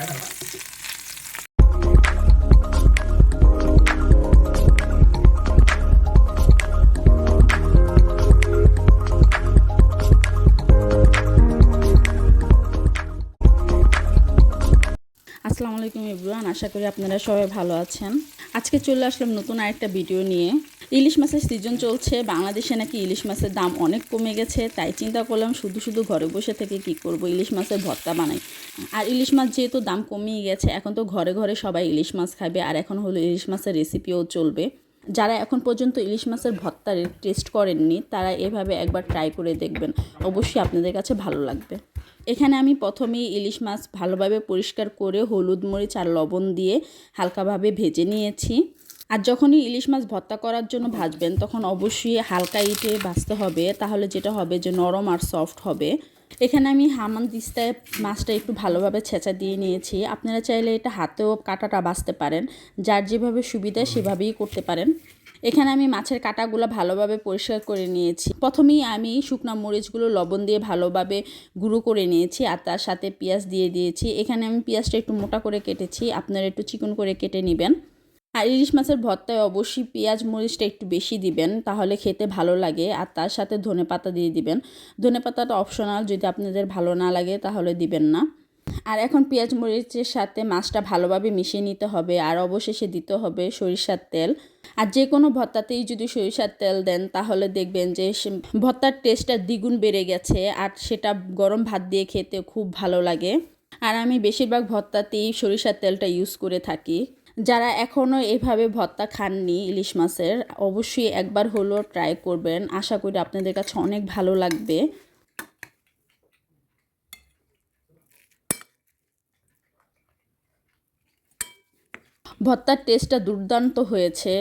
Canada. আশা করি আপনারা সবাই ভালো আছেন। আজকে চলে আসলাম নতুন আরেকটা ভিডিও নিয়ে। ইলিশ মাছের সিজন চলছে, বাংলাদেশে নাকি ইলিশ মাছের দাম অনেক কমে গেছে, তাই চিন্তা করলাম শুধু শুধু ঘরে বসে থেকে কি করব, ইলিশ মাছের ভর্তা বানাই। আর ইলিশ মাছ যেহেতু দাম কমিয়ে গেছে, এখন তো ঘরে ঘরে সবাই ইলিশ মাছ খাবে, আর এখন হলো ইলিশ মাছের রেসিপিও চলবে। যারা এখন পর্যন্ত ইলিশ মাছের ভর্তার টেস্ট করেননি, তারা এভাবে একবার ট্রাই করে দেখবেন, অবশ্যই আপনাদের কাছে ভালো লাগবে। এখানে আমি প্রথমেই ইলিশ মাছ ভালোভাবে পরিষ্কার করে হলুদ মরিচ আর লবণ দিয়ে হালকাভাবে ভেজে নিয়েছি। আর যখনই ইলিশ মাছ ভর্তা করার জন্য ভাজবেন, তখন অবশ্যই হালকা ইটে ভাজতে হবে, তাহলে যেটা হবে যে নরম আর সফট হবে। এখানে আমি হামান দিস্তায় মাছটা একটু ভালোভাবে ছেঁচা দিয়ে নিয়েছি। আপনারা চাইলে এটা হাতেও কাটাটা বাঁচতে পারেন। যার যেভাবে সুবিধা সেভাবেই করতে পারেন। এখানে আমি মাছের কাটাগুলো ভালোভাবে পরিষ্কার করে নিয়েছি। প্রথমেই আমি শুকনো মরিচগুলো লবণ দিয়ে ভালোভাবে গুঁড়ো করে নিয়েছি আর তার সাথে পেঁয়াজ দিয়ে দিয়েছি। এখানে আমি পেঁয়াজটা একটু মোটা করে কেটেছি। আপনারা একটু চিকন করে কেটে নেবেন। আর ইলিশ মাছের ভর্তায় অবশ্যই পেঁয়াজ মরিচটা একটু বেশি দিবেন, তাহলে খেতে ভালো লাগে। আর তার সাথে ধনে পাতা দিয়ে দিবেন। ধনে পাতাটা অপশনাল যদি আপনাদের ভালো না লাগে তাহলে দিবেন না। আর এখন পেঁয়াজ মরিচের সাথে মাছটা ভালোভাবে মিশিয়ে নিতে হবে, আর অবশেষে দিতে হবে সরিষার তেল। আর যে কোনো ভর্তাতেই যদি সরিষার তেল দেন, তাহলে দেখবেন যে ভর্তার টেস্টটা দ্বিগুণ বেড়ে গেছে, আর সেটা গরম ভাত দিয়ে খেতে খুব ভালো লাগে। আর আমি বেশিরভাগ ভর্তাতেই সরিষার তেলটা ইউজ করে থাকি। যারা এখনও এভাবে ভর্তা খাননি ইলিশ মাছের, অবশ্যই একবার হলেও ট্রাই করবেন। আশা করি আপনাদের কাছে অনেক ভালো লাগবে। ভর্তার টেস্টটা দুর্দান্ত হয়েছে।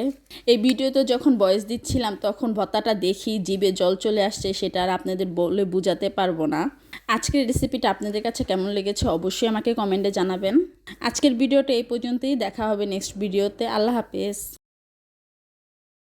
এই ভিডিওতে যখন বয়স দিচ্ছিলাম, তখন ভত্তাটা দেখি জিভে জল চলে আসছে, সেটা আর আপনাদের বলে বোঝাতে পারব না। আজকের রেসিপিটা আপনাদের কাছে কেমন লেগেছে অবশ্যই আমাকে কমেন্টে জানাবেন। আজকের ভিডিওটা এই পর্যন্তই, দেখা হবে নেক্সট ভিডিওতে আল্লাহ হাফেজ।